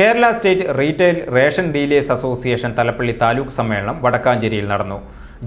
Kerala state retail ration dealers association Thalappilly taluk സമ്മേളനം വടക്കാഞ്ചേരിയിൽ നടന്നു.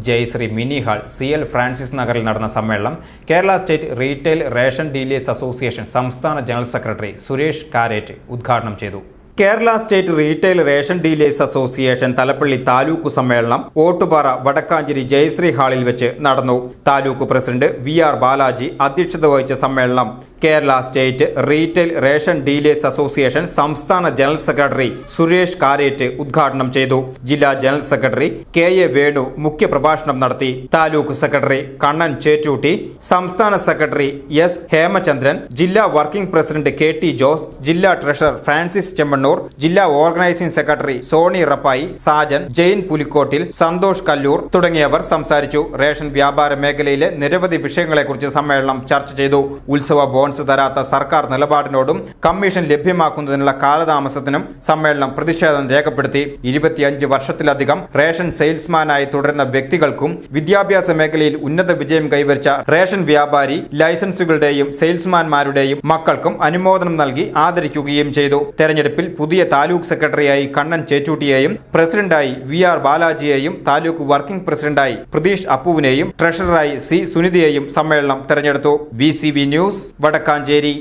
Jayasree mini hall C L Francis നഗറിൽ നടന്ന സമ്മേളനം Kerala state retail ration dealers association സംസ്ഥാന ജനറൽ സെക്രട്ടറി സുരേഷ് കാരേറ്റ് ഉദ്ഘാടനം ചെയ്തു. Kerala state retail ration dealers association Thalappilly taluk സമ്മേളനം ഓട്ടുപാറ വടക്കാഞ്ചേരി ജയശ്രീ ഹാളിൽ വെച്ച് നടന്നു. Taluk president V R Balaji അധ്യക്ഷത വഹിച്ച സമ്മേളനം Kerala state retail ration dealers association സംസ്ഥാന ജനറൽ സെക്രട്ടറി സുരേഷ് കാരേറ്റ് ഉദ്ഘാടനം ചെയ്തു. ജില്ലാ general secretary K A Venu മുഖ്യപ്രഭാഷണം നടത്തി. താലൂക്ക് സെക്രട്ടറി കണ്ണൻ ചേറ്റൂട്ടി സംസ്ഥാന സെക്രട്ടറി എസ് ഹേമചന്ദ്രൻ ജില്ലാ working president K T Jose ജില്ലാ ട്രഷറർ ഫ്രാൻസിസ് ചെമ്മണ്ണൂർ ജില്ലാ organising secretary Sony Rappai Sajan Jain Pulikkottil Santhosh Kallur തുടങ്ങിയവർ സംസാരിച്ചു. റേഷൻ വ്യാപാര മേഖലയിലെ നിരവധി വിഷയങ്ങളെക്കുറിച്ച് സമ്മേളനം ചർച്ച ചെയ്തു. ഉത്സവ ബോൺസ് തരാത്ത സർക്കാർ നിലപാടിനോടും കമ്മീഷൻ ലഭ്യമാക്കുന്നതിനുള്ള കാലതാമസത്തിനും സമ്മേളനം പ്രതിഷേധം രേഖപ്പെടുത്തി. ഇരുപത്തിയഞ്ച് വർഷത്തിലധികം റേഷൻ സെയിൽസ്മാനായി തുടരുന്ന വ്യക്തികൾക്കും വിദ്യാഭ്യാസ മേഖലയിൽ ഉന്നത വിജയം കൈവരിച്ച റേഷൻ വ്യാപാരി ലൈസൻസുകളുടെയും സെയിൽസ്മാൻമാരുടെയും മക്കൾക്കും അനുമോദനം നൽകി ആദരിക്കുകയും ചെയ്തു. തെരഞ്ഞെടുപ്പിൽ പുതിയ താലൂക്ക് സെക്രട്ടറിയായി കണ്ണൻ ചേച്ചൂട്ടിയെയും പ്രസിഡന്റായി വി ആർ ബാലാജിയെയും താലൂക്ക് വർക്കിംഗ് പ്രസിഡന്റായി പ്രതീഷ് അപ്പുവിനെയും ട്രഷററായി സി സുനിതയെയും സമ്മേളനം തെരഞ്ഞെടുത്തു. B news Vadakkanchery